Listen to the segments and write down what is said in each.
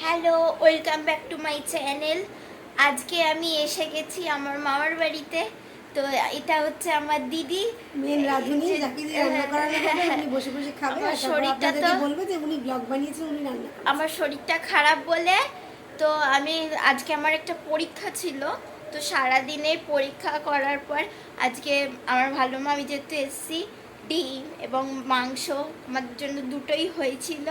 Hello welcome back to my channel. আজকে আমি এসে গেছি আমার মামার বাড়িতে। তো এটা হচ্ছে আমার দিদি। মেন রাঁধুনি যাকে দিয়ে রান্না করানো হবে উনি বসে বসে খাবে। আর শরীরটা তো- বলবে যে উনি ব্লগ বানিয়েছেন উনি রান্না আমার শরীরটা খারাপ বলে। তো আমি আজকে আমার একটা পরীক্ষা ছিল। তো সারাদিনে পরীক্ষা করার পর আজকে আমার ভালো মা আমি যেহেতু এসেছি ডিম এবং মাংস আমার জন্য দুটোই হয়েছিল।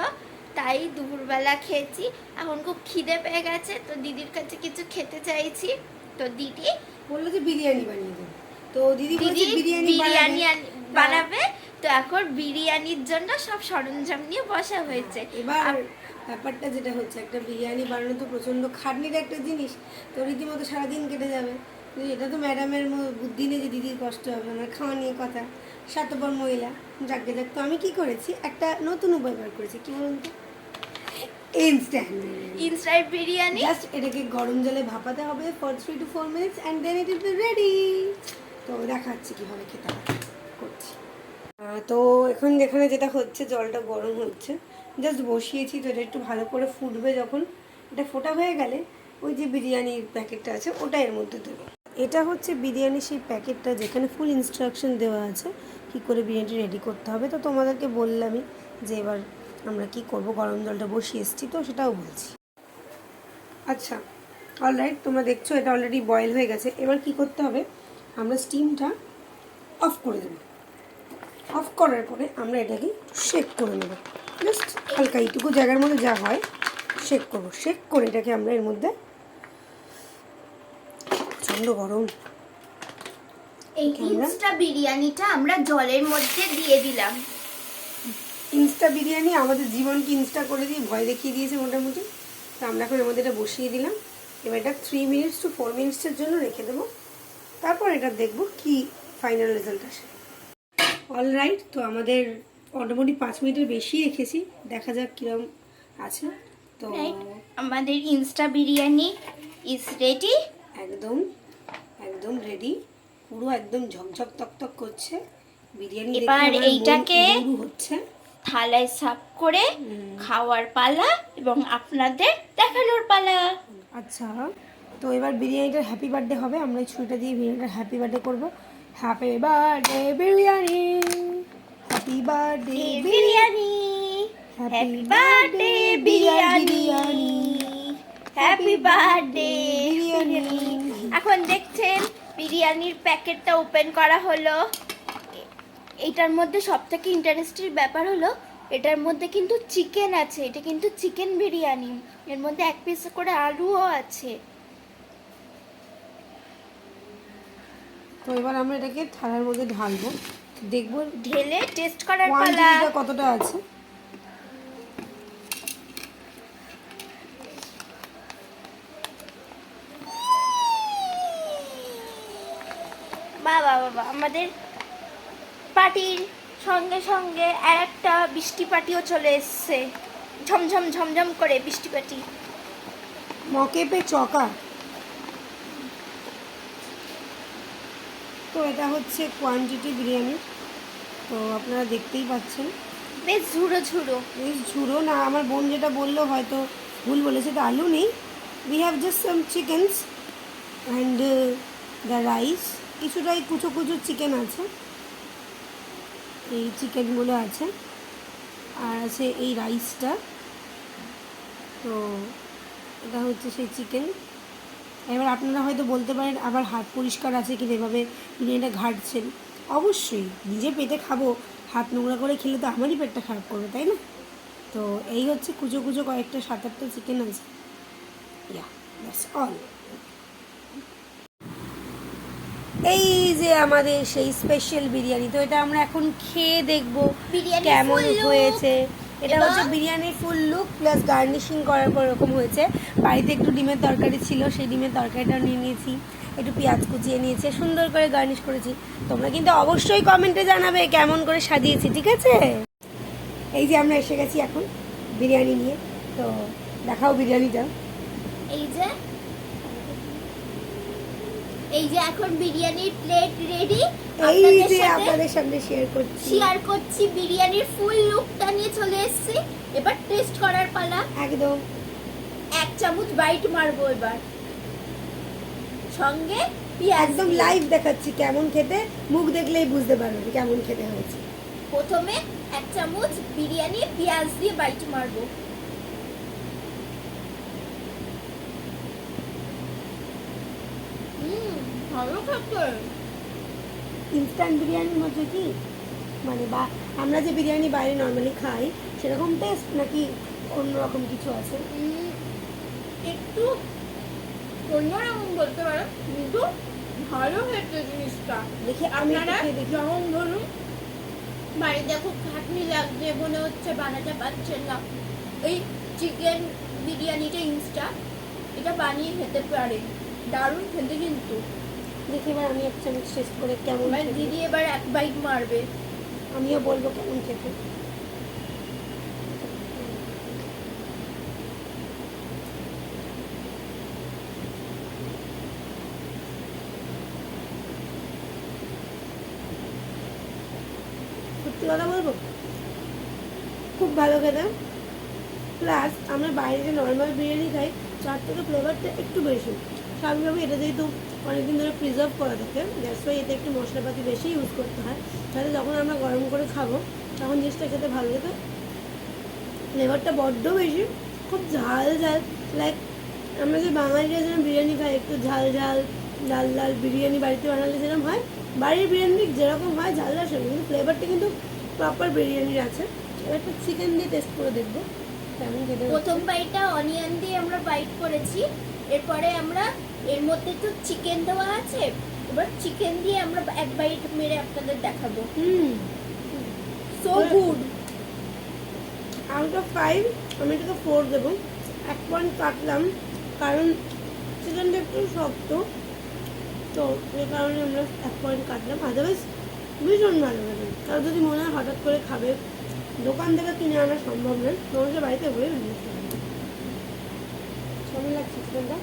তাই দুপুরবেলা খেয়েছি। এখন খুব খিদে পেয়ে গেছে তো দিদির কাছে কিছু খেতে চাইছি। তো দিদি বলল যে বিরিয়ানি বানিয়ে দেবে। তো দিদি দিদি বলছে বিরিয়ানি বিরিয়ানি বানাবে। তো এখন বিরিয়ানির জন্য সব সরঞ্জাম নিয়ে বসা হয়েছে। এবার ব্যাপারটা যেটা হচ্ছে একটা বিরিয়ানি বানানো তো প্রচণ্ড খাটনির একটা জিনিস তো রীতিমতো সারাদিন কেটে যাবে। এটা তো ম্যাডামের বুদ্ধি নেই যে দিদির কষ্ট হবে ওনার খাওয়া নিয়ে কথা। স্বার্থপর মহিলা। যাকে যাক তো আমি কি করেছি? একটা নতুন উপায় বার করেছি। কি বলুন তো? ইনস্ট্যান্ট ইনস্টাইট বিরিয়ানি? জাস্ট এটাকে গরম জলে ভাপাতে হবে for three to four minutes and then it is ready তো দেখাচ্ছি কীভাবে খেতে হবে করছি। তো এখন যেখানে যেটা হচ্ছে জলটা গরম হচ্ছে। জাস্ট বসিয়েছি তো এটা একটু ভালো করে ফুটবে যখন। এটা ফোটা হয়ে গেলে ওই যে বিরিয়ানির প্যাকেটটা আছে ওটা এর মধ্যে দেবো। এটা হচ্ছে বিরিয়ানির সেই প্যাকেটটা যেখানে ফুল ইনস্ট্রাকশন দেওয়া আছে, কী করে বিরিয়ানিটি রেডি করতে হবে। তো তোমাদেরকে বললামই যে এবার আমরা কি করব, গরম জলটা বসিয়ে এসেছি তো সেটাও বলছি। আচ্ছা অলরাইট তোমরা দেখছ এটা অলরেডি বয়েল হয়ে গেছে। এবার কি করতে হবে, আমরা স্টিমটা অফ করে দেব। অফ করার পরে আমরা এটাকে শেক করে নেব। জাস্ট হালকা এইটুকু জায়গার মধ্যে যা হয় শেক করব। শেক করে এটাকে আমরা এর মধ্যে প্রচণ্ড গরম। এই? ইনস্টা বিরিয়ানিটা আমরা জলের মধ্যে দিয়ে দিলাম। ইনস্টা বিরিয়ানি আমাদের জীবনকে ইনস্টা করে দিয়ে ভয় দেখিয়ে দিয়েছে মোটামুটি। তো আমরা এখন আমাদের এটা বসিয়ে দিলাম। এবার এটা থ্রি মিনিটস টু ফোর মিনিটসের জন্য রেখে দেবো। তারপর এটা দেখব কি ফাইনাল রেজাল্ট আসে। অলরাইট তো আমাদের মোটামুটি পাঁচ মিনিটের বেশি রেখেছি। দেখা যাক কীরকম আছে। তো আমাদের ইনস্টা বিরিয়ানি ইজ রেডি একদম। একদম রেডি পুরো একদম ঝকঝক তকতক করছে। বিরিয়ানি এবার এইটাকে হচ্ছে। থালায় সাফ করে খাওয়ার পালা এবং আপনাদের দেখানোর পালা। আচ্ছা তো এবার বিরিয়ানিটার হ্যাপি বার্থডে হবে। আমরা এই ছুরিটা দিয়ে বিরিয়ানিটার হ্যাপি বার্থডে করব। Happy birthday biryani! Happy birthday biryani! Happy birthday biryani! Happy birthday biryani. এখন দেখছেন বিরিয়ানির প্যাকেটটা ওপেন করা হলো। এ- এইটার মধ্যে সব থেকে ইন্টারেস্টের ব্যাপার হলো এটার মধ্যে কিন্তু চিকেন আছে এটা কিন্তু চিকেন বিরিয়ানি। এর মধ্যে এক পিস করে আলুও আছে। তো এবার আমরা এটাকে থালার মধ্যে ঢালবো। দেখব ঢেলে টেস্ট করার পালা। কতটা আছে। বাবা আমাদের পার্টির সঙ্গে সঙ্গে একটা বৃষ্টি পার্টিও চলে এসছে। ঝমঝম ঝমঝম করে বৃষ্টি পার্টি। মকে পে চকা। তো এটা হচ্ছে কোয়ান্টিটি বিরিয়ানি। তো আপনারা দেখতেই পাচ্ছেন। বেশ ঝুড়ো ঝুড়ো। বেশ ঝুড়ো না আমার বোন যেটা বলল হয়তো ভুল বলেছে তো আলু নেই। We have just some chickens and the কিছুটাই কুচো কুচো চিকেন আছে। এই চিকেনগুলো আছে। আর আছে এই রাইসটা তো এটা হচ্ছে সেই চিকেন এবার আপনারা হয়তো বলতে পারেন, আবার হাত পরিষ্কার আছে কি এভাবে বিরিয়ানিটা ঘাটছেন। অবশ্যই নিজে পেটে খাব। হাত নোংরা করে খেলে তো আমারই পেটটা খারাপ করবে, তাই না? তো এই হচ্ছে কুচো কুচো কয়েকটা সাত আটটা চিকেন আছে। ইয়া দ্যাটস অল এই যে আমাদের সেই স্পেশাল বিরিয়ানি তো এটা আমরা এখন খেয়ে দেখব কেমন হয়েছে। এটা হচ্ছে বিরিয়ানির ফুল লুক প্লাস গার্নিশিং করার পর এরকম হয়েছে। বাড়িতে একটু ডিমের তরকারি ছিল সেই ডিমের তরকারিটা নিয়ে নিয়েছি। একটু পেঁয়াজ কুচিয়ে নিয়েছে সুন্দর করে গার্নিশ করেছি। তোমরা কিন্তু অবশ্যই কমেন্টে জানাবে কেমন করে সাজিয়েছি ঠিক আছে? এই যে আমরা এসে গেছি এখন বিরিয়ানি নিয়ে তো দেখাও বিরিয়ানিটা। এই যে এই যে এখন বিরিয়ানির প্লেট রেডি এই আপনাদের যে আপনাদের সামনে শেয়ার করছি। শেয়ার করছি বিরিয়ানির ফুল লুকটা নিয়ে চলে এসেছি। এবার টেস্ট করার পালা। একদম। এক চামচ বাইট মারবো এবার। সঙ্গে একদম লাইভ দেখাচ্ছি কেমন খেতে। মুখ দেখলেই বুঝতে পারবে কেমন খেতে হয়েছে। প্রথমে এক চামচ বিরিয়ানি পেঁয়াজ দিয়ে বাইট মারবো হুম ভালো খেতে ইনস্ট্যান্ট বিরিয়ানির মধ্যে কি? মানে বা আমরা যে বিরিয়ানি বাইরে নর্মালি খাই সেরকম টেস্ট নাকি অন্যরকম কিছু আছে? একটু অন্যরকম বলতে পারো কিন্তু ভালো খেতে জিনিসটা। দেখি আপনারা যেমন ধরুন বাড়িতে খুব খাটনি লাগছে মনে হচ্ছে বানাতে পারছেন না। এই চিকেন বিরিয়ানিটা ইনস্টা এটা বানিয়ে খেতে পারেন। দারুণ খেতে কিন্তু। দেখি এবার আমি এক চামচ টেস্ট করে কেমন দিদি এবার এক বাইট মারবে। আমিও বলব কেমন খেতে। সত্যি কথা বলব? খুব ভালো খেতে। প্লাস আমরা বাইরে যে নর্মাল বিরিয়ানি খাই তার থেকে ফ্লেভারটা একটু বেশি। স্বাভাবিকভাবে এটা যেহেতু অনেকদিন ধরে প্রিজার্ভ করা থাকে দ্যাটস ওয়াই এতে একটু মশলাপাতি বেশি ইউজ করতে হয়। তাহলে যখন আমরা গরম করে খাব, তখন জিনিসটা খেতে ভালো লাগে। ফ্লেভারটা বড্ড বেশি, খুব ঝাল ঝাল লাইক আমরা যে বাঙালিরা যেরকম বিরিয়ানি খাই, একটু ঝাল ঝাল, লাল লাল বিরিয়ানি বাড়িতে বানালে যেরকম হয়। বাড়ির বিরিয়ানি যেরকম হয়, ঝাল ঝাল সেরকম, কিন্তু ফ্লেভারটা কিন্তু প্রপার বিরিয়ানির আছে। একটু চিকেন দিয়ে টেস্ট করে দেখব। প্রথম বাইটটা অনিয়ন দিয়ে আমরা বাইট করেছি। এরপরে আমরা এর মধ্যে তো চিকেন দেওয়া আছে এবার চিকেন দিয়ে আমরা এক বাইট মেরে আপনাদের দেখাবো। হুম। So good out of five আমি এটাকে ফোর দেবো। এক পয়েন্ট কাটলাম কারণ চিকেনটা একটু শক্ত। তো এই কারণে আমরা এক পয়েন্ট কাটলাম। আদারওয়াইজ ভীষণ ভালো লাগে কারণ যদি মনে হয় হঠাৎ করে খাবে দোকান থেকে কিনে আনা সম্ভব নয়। মানুষের বাড়িতে হয়ে লাগছে চিকেনটা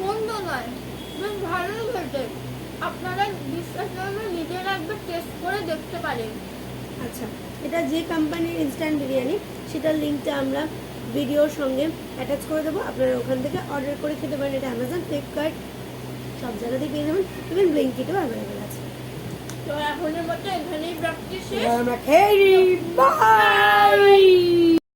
মন্দ নয় বেশ ভালো খেতে আপনারা বিশ্বাস করলে নিজেরা একবার টেস্ট করে দেখতে পারেন আচ্ছা এটা যে কোম্পানির ইনস্ট্যান্ট বিরিয়ানি সেটার লিঙ্কটা আমরা ভিডিওর সঙ্গে অ্যাটাচ করে দেবো। আপনারা ওখান থেকে অর্ডার করে খেতে পারেন। এটা অ্যামাজন ফ্লিপকার্ট সব জায়গাতেই পেয়ে যাবেন। ইভেন ব্লিঙ্কিটেও অ্যাভেলেবেল আছে। তো এখনের মতো এখানেই প্র্যাকটিস আমরা খেয়ে!